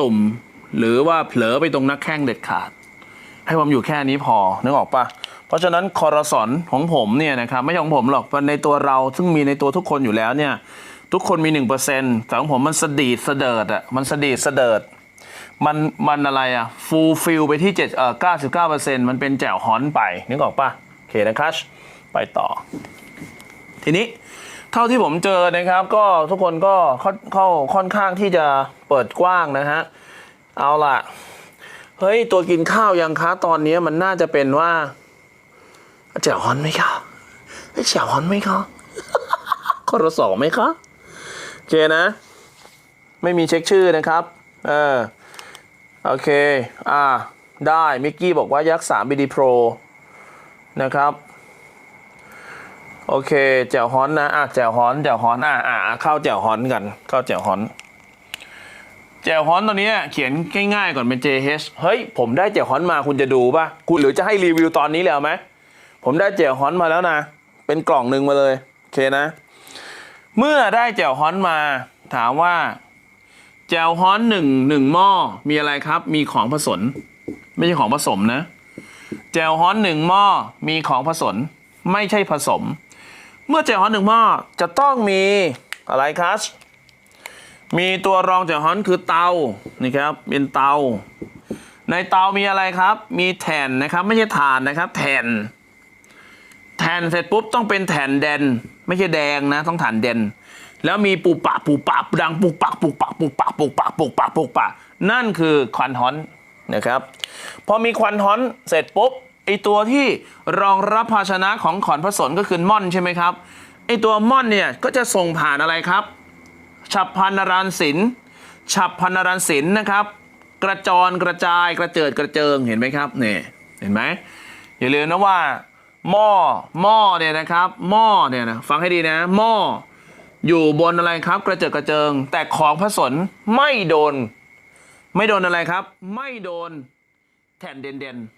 ตุ่ม หรือว่าเผลอไปตรงนักแข้งเด็ดขาด ให้ผมอยู่แค่นี้พอนึกออกปะเพราะฉะนั้นคอร์สอนของผมเนี่ยนะครับไม่ของผมหรอกในตัวเราซึ่งมีในตัวทุกคนอยู่แล้วเนี่ยทุกคนมี 1%แต่ของผมมันสะดีดสดิดอะมันสะดีดสดิดมันมันอะไรอะฟูลฟิลไปที่เจ็ดเอ่อร์เซ็นต์มันเป็นแจ่วฮอนไปนึกออกปะโอเคนะครับไปต่อ ทีนี้ เท่าที่ผมเจอนะครับ ก็ทุกคนก็เข้าค่อนข้างที่จะเปิดกว้างนะฮะ เอาล่ะ เฮ้ย ตัวกินข้าวยังคะตอนนี้มันน่าจะเป็นว่าแจ่วฮอนไหมคะแจ่วฮอนไหมคะคอรสองไหมคะเจนะ ไม่มีเช็คชื่อนะครับ เออ โอเค อ่า ได้ มิกกี้บอกว่ายักษ์สามบีดีโปรนะครับ โอเคแจ่วฮ้อนนะอะแจ่วฮ้อนแจ่วฮ้อนอะอะเข้าแจ่วฮ้อนกันเข้าแจ่วฮ้อนแจ่วฮ้อนตัวนี้เขียนง่ายๆก่อนเป็น JH เฮ้ยผมได้แจ่วฮ้อนมาคุณจะดูป่ะคุณหรือจะให้รีวิวตอนนี้แล้วไหมผมได้แจ่วฮ้อนมาแล้วนะ เป็นกล่องหนึ่งมาเลยโอเคนะ เมื่อได้แจ่วฮ้อนมา ถามว่าแจ่วฮ้อนหนึ่งหนึ่งหม้อมีอะไรครับ มีของผสมไม่ใช่ของผสมนะแจ่วฮ้อนหนึ่งหม้อมีของผสมไม่ใช่ผสม เมื่อแจ่วฮอนหนึ่งหม้อจะต้องมีอะไรครับมีตัวรองแจ่วฮอนคือเตานี่ครับเป็นเตา ในเตามีอะไรครับ มีแถ่นนะครับ ไม่ใช่ฐานนะครับแถ่นแถ่นเสร็จปุ๊บต้องเป็นแถ่นแดน ไม่ใช่แดงนะต้องฐานเดนแล้วมีปูปะปูปะดังปูปะปูปะปูปะปูปะปูปะปูปะนั่นคือควันฮอนนะครับ พอมีควันฮอนเสร็จปุ๊บ ไอตัวที่รองรับภาชนะของขอนพระสนก็คือม่อนใช่ไหมครับไอตัวม่อนเนี่ยก็จะส่งผ่านอะไรครับ ฉับพันนารันศิลฉับพันนารันศิลนะครับ กระจรกระจายกระเจิดกระเจิงเห็นไหมครับเนี่ยเห็นไหมอย่าลืมนะว่าหม้อหม้อเนี่ยนะครับหม้อเนี่ยนะฟังให้ดีนะหม้ออยู่บนอะไรครับ กระเจิดกระเจิง แต่ของพระสนไม่โดน ไม่โดนอะไรครับ ไม่โดนแทนเด่นๆ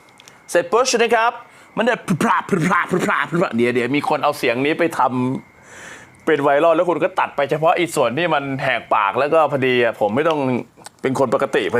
เสร็จ push นะครับ มันจะพราพราพราพราพราเดี๋ยวเดี๋ยวมีคนเอาเสียงนี้ไปทำเป็นไวรัลแล้วคุณก็ตัดไปเฉพาะอีส่วนที่มันแหกปากแล้วก็พอดีผมไม่ต้องเป็นคนปกติพอดี